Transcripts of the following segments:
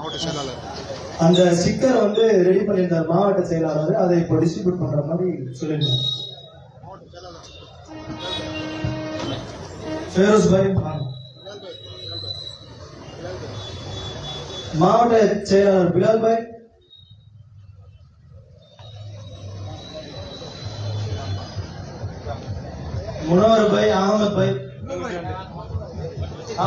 மாவட்ட செயலாளர். அந்த ஸ்டிக்கர் வந்து ரெடி பண்ணியிருந்தார் மாவட்ட செயலாளர். அதை இப்போ டிஸ்ட்ரிபியூட் பண்ற மாதிரி சொல்லியிருந்தார். ஃபேரோஸ் பாய். மாவட்ட செயலாளர் பிலால் பாய் முனவர் பாய் அகமது பாய் ஆ.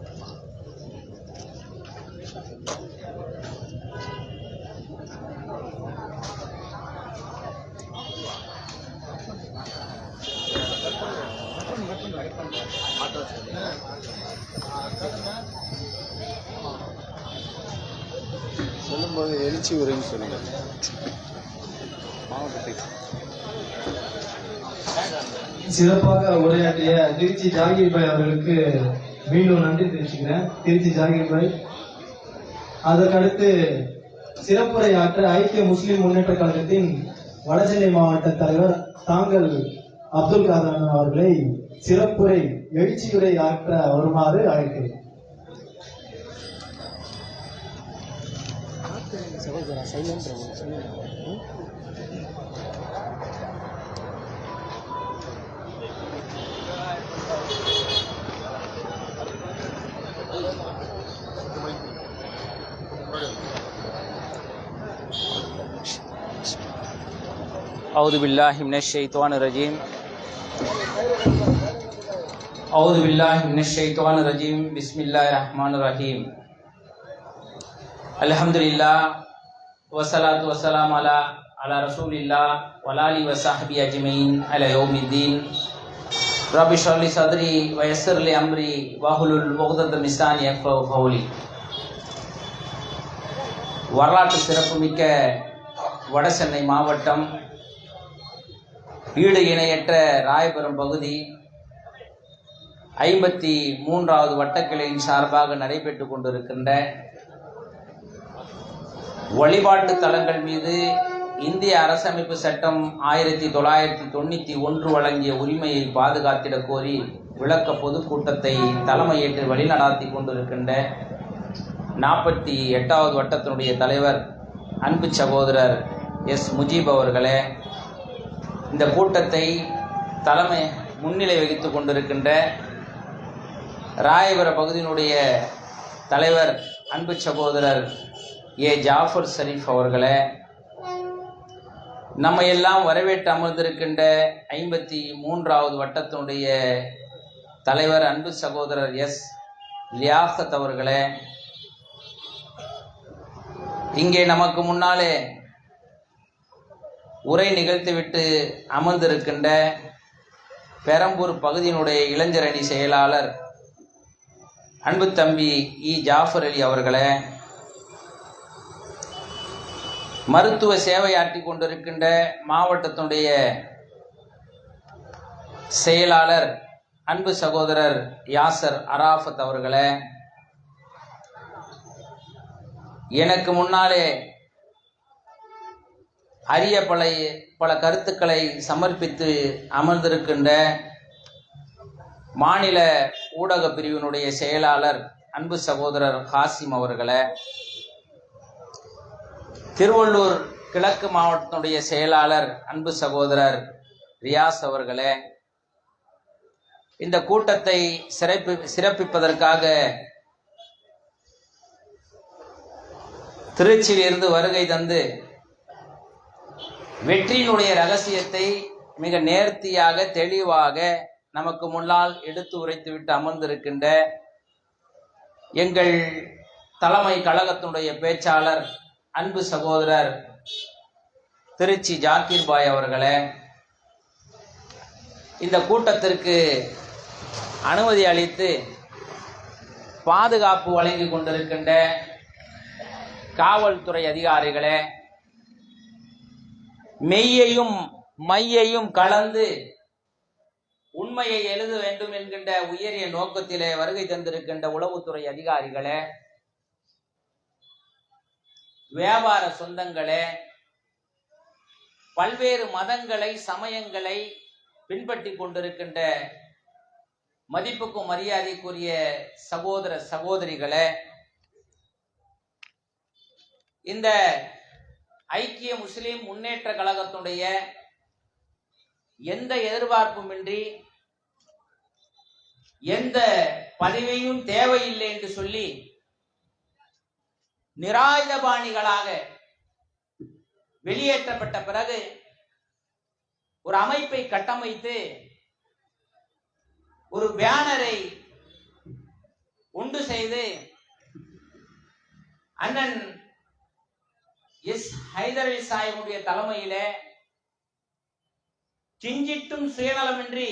திருச்சி உரைன்னு சொல்லுங்க. மாவட்டத்தை. சிறப்பாக உரையாற்றிய திருச்சி ஜாகிர் பாய் அவர்களுக்கு மீண்டும் நன்றி தெரிவிச்சுக்கிறேன். திருச்சி ஜாகிர் பாய் அதற்கடுத்து சிறப்புரையாற்ற ஐக்கிய முஸ்லிம் முன்னேற்ற கழகத்தின் வடசென்னை மாவட்ட தலைவர் தாங்கள் அப்துல் காதர் அவர்களை சிறப்புரை எழுச்சியுரை ஆற்ற வருமாறு அழைக்கிறேன். أعوذ بالله من الشيطان الرجيم. أعوذ بالله من الشيطان الرجيم. بسم الله الرحمن الرحيم. அலஹம்துல்லா வசலாத் வசலாம் அலா அலா ரசூல் இல்லா வலாலி வசாஹபி அஜ்மீன் அல யோமிதீன் ரபி ஷர்லி சதுரி வயசர்லி அம்ரி வாஹுலுல் முகதத் மிசான் எஃபி வரலாற்று சிறப்புமிக்க வட சென்னை மாவட்டம் ஈடு இணையற்ற ராயபுரம் பகுதி ஐம்பத்தி மூன்றாவது வட்டக்கிளையின் சார்பாக நடைபெற்று கொண்டிருக்கின்ற வழிபாட்டு தலங்கள் மீது இந்திய அரசமைப்பு சட்டம் ஆயிரத்தி தொள்ளாயிரத்தி தொண்ணூற்றி ஒன்று வழங்கிய உரிமையை பாதுகாத்திடக் கோரி விளக்க பொதுக்கூட்டத்தை தலைமையேற்று வழிநடாத்தி கொண்டிருக்கின்ற நாற்பத்தி எட்டாவது வட்டத்தினுடைய தலைவர் அன்பு சகோதரர் எஸ். முஜீப் அவர்களே இந்த கூட்டத்தை தலைமை முன்னிலை வகித்து கொண்டிருக்கின்ற ராயபுர பகுதியினுடைய தலைவர் அன்பு சகோதரர் ஏ ஜாஃபர் ஷரீஃப் அவர்களே நம்ம எல்லாம் வரவேற்று அமர்ந்திருக்கின்ற ஐம்பத்தி மூன்றாவது வட்டத்தினுடைய தலைவர் அன்பு சகோதரர் எஸ். லியாஃபத் அவர்களே இங்கே நமக்கு முன்னாலே உரை நிகழ்த்திவிட்டு அமர்ந்திருக்கின்ற பெரம்பூர் பகுதியினுடைய இளைஞரணி செயலாளர் அன்பு தம்பி இ ஜாஃபர் அலி அவர்களே மருத்துவ சேவையாற்றி கொண்டிருக்கின்ற மாவட்டத்தினுடைய செயலாளர் அன்பு சகோதரர் யாசர் அராஃபத் அவர்களே எனக்கு முன்னாலே அரிய பல பல கருத்துக்களை சமர்ப்பித்து அமர்ந்திருக்கின்ற மாநில ஊடக பிரிவினுடைய செயலாளர் அன்பு சகோதரர் ஹாசிம் அவர்களே திருவள்ளூர் கிழக்கு மாவட்டத்தினுடைய செயலாளர் அன்பு சகோதரர் ரியாஸ் அவர்களே இந்த கூட்டத்தை சிறப்பி சிறப்பிப்பதற்காக திருச்சியிலிருந்து வருகை தந்து வெற்றியினுடைய ரகசியத்தை மிக நேர்த்தியாக தெளிவாக நமக்கு முன்னால் எடுத்து உரைத்துவிட்டு அமர்ந்திருக்கின்ற எங்கள் தலைமை கழகத்தினுடைய பேச்சாளர் அன்பு சகோதரர் திருச்சி ஜாக்கீர் பாய் அவர்களே இந்த கூட்டத்திற்கு அனுமதி அளித்து பாதுகாப்பு வழங்கி கொண்டிருக்கின்ற காவல்துறை அதிகாரிகளே மெய்யையும் மையையும் கலந்து உண்மையை எழுத வேண்டும் என்கின்ற உயரிய நோக்கத்திலே வருகை தந்திருக்கின்ற உளவுத்துறை அதிகாரிகளே வியாபார சொந்தங்களே பல்வேறு மதங்களை சமயங்களை பின்பற்றி கொண்டிருக்கின்ற மதிப்புக்கும் மரியாதைக்குரிய சகோதர சகோதரிகளே இந்த ஐக்கிய முஸ்லிம் முன்னேற்ற கழகத்துடைய எந்த எதிர்பார்ப்புமின்றி எந்த பதவியும் தேவையில்லை என்று சொல்லி நிராயுதபாணிகளாக வெளியேற்றப்பட்ட பிறகு ஒரு அமைப்பை கட்டமைத்து ஒரு பேனரை உண்டு செய்து அண்ணன் எஸ். ஹைதர் அலி சாஹிபுடைய தலைமையில கிஞ்சிட்டும் சுயநலமின்றி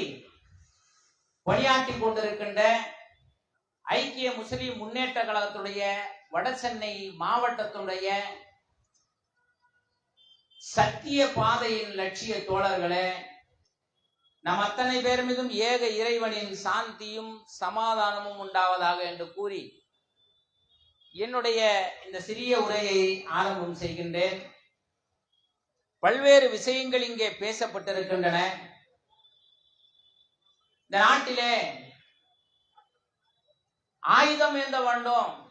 பணியாற்றி கொண்டிருக்கின்ற ஐக்கிய முஸ்லிம் முன்னேற்ற கழகத்துடைய வடசென்னை மாவட்டத்துடைய சத்திய பாதையின் லட்சிய தோழர்களே நம் அத்தனை பேர் மீதும் ஏக இறைவனின் சாந்தியும் சமாதானமும் உண்டாவதாக என்று கூறி என்னுடைய இந்த சிறிய உரையை ஆரம்பம் செய்கின்றேன். பல்வேறு விஷயங்கள் இங்கே பேசப்பட்டிருக்கின்றன. இந்த நாட்டிலே ஆயுதம் ஏந்த வேண்டும்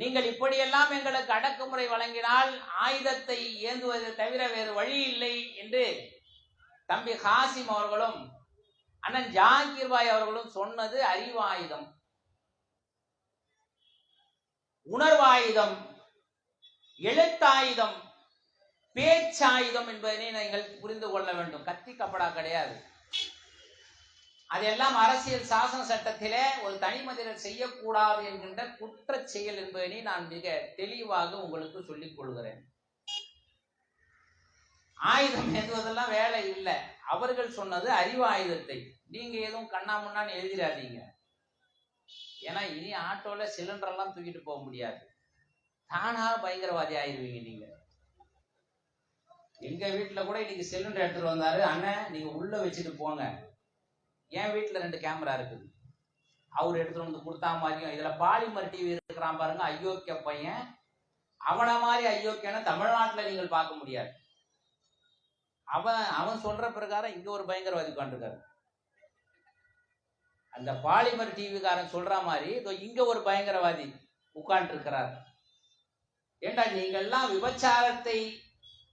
நீங்கள் இப்படியெல்லாம் எங்களுக்கு அடக்குமுறை வழங்கினால் ஆயுதத்தை ஏந்துவதை தவிர வேறு வழி இல்லை என்று தம்பி ஹாசிம் அவர்களும் அண்ணன் ஜாகிர்பாய் அவர்களும் சொன்னது அறிவாயுதம். உணர்வாயுதம் எழுத்தாயுதம் பேச்சாயுதம் என்பதனை நீங்கள் புரிந்து கொள்ள வேண்டும். கத்தி கப்படா கிடையாது. அதெல்லாம் அரசியல் சாசன சட்டத்திலே ஒரு தனி மனிதர் செய்யக்கூடாது என்கின்ற குற்ற செயல் என்பதனை நான் மிக தெளிவாக உங்களுக்கு சொல்லிக் கொள்கிறேன். ஆயுதம் ஏதுவதெல்லாம் வேலை இல்லை. அவர்கள் சொன்னது அறிவு ஆயுதத்தை நீங்க எதுவும் கண்ணா முன்னான்னு எழுதிடாதீங்க. ஏன்னா இனி ஆட்டோல சிலிண்டர் எல்லாம் தூக்கிட்டு போக முடியாது. தானா பயங்கரவாதி ஆயிடுவீங்க நீங்க. எங்க வீட்டுல கூட இன்னைக்கு சிலிண்டர் எடுத்துட்டு வந்தாரு. அண்ணன் நீங்க உள்ள வச்சுட்டு போங்க. என் வீட்டுல ரெண்டு கேமரா இருக்குது. அவர் எடுத்துட்டு வந்து கொடுத்தா மாதிரியும் இதுல பாலிமர் டிவி இருக்கிறான் பாருங்க அயோக்கிய பையன். அவன மாதிரி அயோக்கியன தமிழ்நாட்டுல நீங்கள் பார்க்க முடியாது. அவன் அவன் சொல்ற பிரகாரம் இங்க ஒரு பயங்கரவாதி உட்காந்துருக்காரு அந்த பாலிமர் டிவிக்காரன் சொல்ற மாதிரி இதோ இங்க ஒரு பயங்கரவாதி உட்காந்துருக்கிறார் ஏண்டா நீங்கள்லாம் விபச்சாரத்தை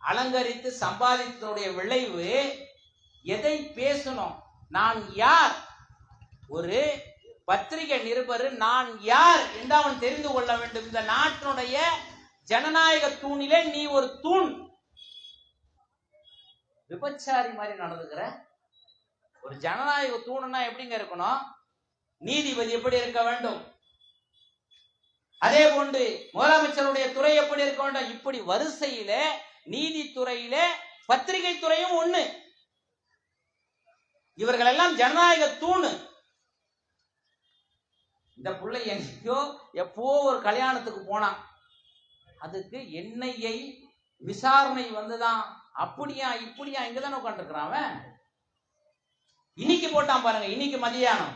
அலங்கரித்து சம்பாதித்ததுடைய விளைவு எதை பேசணும்? நான் யார்? ஒரு பத்திரிகை நிருபர் நான் யார் என்று அவன் தெரிந்து கொள்ள வேண்டும். இந்த நாட்டினுடைய ஜனநாயக தூணிலே நீ ஒரு தூண். விபச்சாரி மாதிரி நடந்துக்கிற ஒரு ஜனநாயக தூணுன்னா எப்படிங்க இருக்கணும்? நீதிபதி எப்படி இருக்க வேண்டும்? அதே போன்று முதலமைச்சருடைய துறை எப்படி இருக்க வேண்டும்? இப்படி வரிசையில நீதித்துறையிலே பத்திரிகை துறையும் ஒண்ணு. இவர்கள் எல்லாம் ஜனநாயக தூணு. இந்த பிள்ளை எங்கேயோ எப்போ ஒரு கல்யாணத்துக்கு போனான். அதுக்கு எண்ணெயை விசாரணை வந்துதான். அப்படியா இப்படியா இங்கதானே உட்காந்துருக்கிறான் அவன். இன்னைக்கு போட்டான் பாருங்க இன்னைக்கு மதியானம்.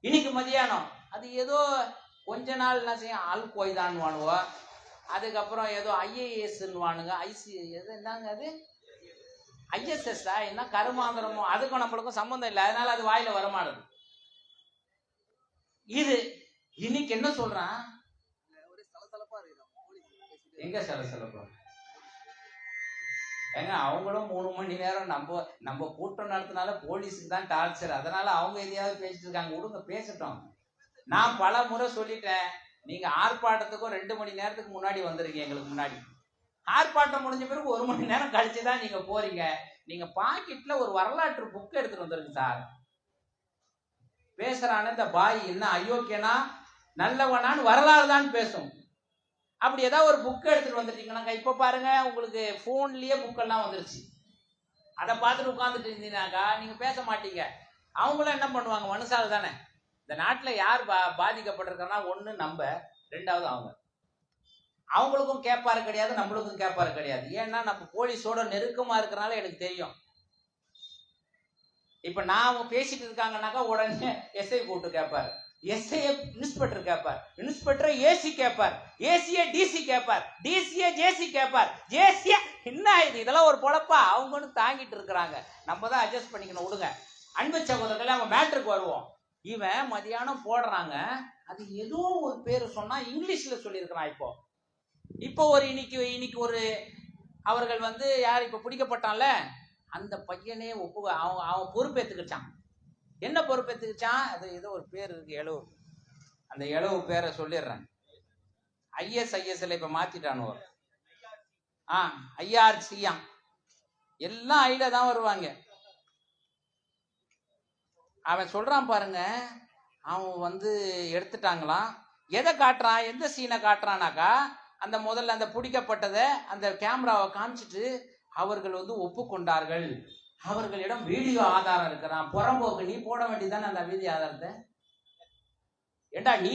இன்னைக்கு மதியானம். அது ஏதோ கொஞ்ச நாள் என்ன செய்யும் ஆள் கோய்தான் வாணுவோம் அதுக்கப்புறம் ஏதோ ஐஏஎஸ்ன்னு வானுங்க ஐசி எது என்னங்க அது? ஐஎஸ்எஸ் என்ன கருமாந்திரமோ அதுக்கும் நம்மளுக்கும் சம்மந்தம் இல்லை. அதனால அது வாயில வரமாடுது இது இன்னைக்கு என்ன சொல்றான்? எங்க சலசலப்பா? ஏங்க அவங்களும் மூணு மணி நேரம் நம்ம நம்ம கூட்டம் நடத்தினால போலீஸுக்கு தான் டார்ச்சர். அதனால அவங்க எதையாவது பேசிட்டு இருக்காங்க. விடுங்க பேசட்டும். நான் பல முறை சொல்லிட்டேன். நீங்க ஆர்ப்பாட்டத்துக்கும் ரெண்டு மணி நேரத்துக்கு முன்னாடி வந்துருங்க எங்களுக்கு முன்னாடி. ஆர்ப்பாட்டம் முடிஞ்ச பிறகு ஒரு மணி நேரம் கழிச்சு தான் நீங்க போறீங்க. நீங்க பாக்கெட்ல ஒரு வரலாற்று புக் எடுத்துட்டு வந்துருங்க சார் பேசுறான இந்த பாய் என்ன அயோக்கியனா நல்லவனான்னு வரலாறு தான் பேசும். அப்படி ஏதாவது ஒரு புக் எடுத்துட்டு வந்துட்டீங்கன்னாக்கா இப்ப பாருங்க உங்களுக்கு போன்லயே புக்கெல்லாம் வந்துருச்சு. அதை பார்த்துட்டு உட்காந்துட்டு இருந்தீங்கன்னாக்கா நீங்க பேச மாட்டீங்க. அவங்களும் என்ன பண்ணுவாங்க? மனுஷால் தானே. இந்த நாட்டில் யார் பா பாதிக்கப்பட்டிருக்காங்கன்னா ஒன்று நம்ம ரெண்டாவது அவங்க. அவங்களுக்கும் கேட்பாரு கிடையாது நம்மளுக்கும் கேட்பாரு கிடையாது. ஏன்னா நம்ம போலீஸோட நெருக்கமா இருக்கிறனால எனக்கு தெரியும். இப்ப நான் பேசிட்டு இருக்காங்கனாக்கா உடனே எஸ்ஐ கூப்பிட்டு கேட்பாரு எஸ்ஐ இன்ஸ்பெக்டர் கேட்பார் இன்ஸ்பெக்டர் ஏசி கேட்பார் ஏசிய டிசி கேட்பார் டிசிய ஜேசி கேட்பார் ஜேசிய என்ன இது? இதெல்லாம் ஒரு பொழப்பா? அவங்கன்னு தாங்கிட்டு இருக்கிறாங்க. நம்ம தான் அட்ஜஸ்ட் பண்ணிக்கணும் விடுங்க. அன்பு சகோதரர்கள் அவன் மேட்ருக்கு வருவோம். இவன் மதியானம் போடுறாங்க. அது ஏதோ ஒரு பேர் சொன்னா இங்கிலீஷ்ல சொல்லியிருக்கிறான் இப்போ. இப்போ ஒரு இன்னைக்கு இன்னைக்கு ஒரு அவர்கள் வந்து யார் இப்போ பிடிக்கப்பட்டான்ல? அந்த பையனே ஒப்பு அவன் அவன் பொறுப்பேற்றுக்கிச்சான் என்ன பொறுப்பேற்றுக்கிச்சான் அது ஏதோ ஒரு பேர் இருக்கு எழவு அந்த எழவு பேரை சொல்லிடுறேன். ஐஎஸ் ஐஎஸ்ல இப்போ மாத்திட்டானு ஆ ஐஆர்சியாம். எல்லாம் ஐல தான் வருவாங்க. அவன் சொல்றான் பாருங்க அவன் வந்து எடுத்துட்டாங்களாம். எதை காட்டுறான்? எந்த சீனை காட்டுறானாக்கா அந்த முதல்ல அந்த பிடிக்கப்பட்டதை அந்த கேமராவை காமிச்சிட்டு அவர்கள் வந்து ஒப்புக்கொண்டார்கள். அவர்களிடம் வீடியோ ஆதாரம் இருக்கிறான் புறம்போக்கு நீ போட வேண்டியதானே அந்த வீடியோ ஆதாரத்தை? ஏண்டா நீ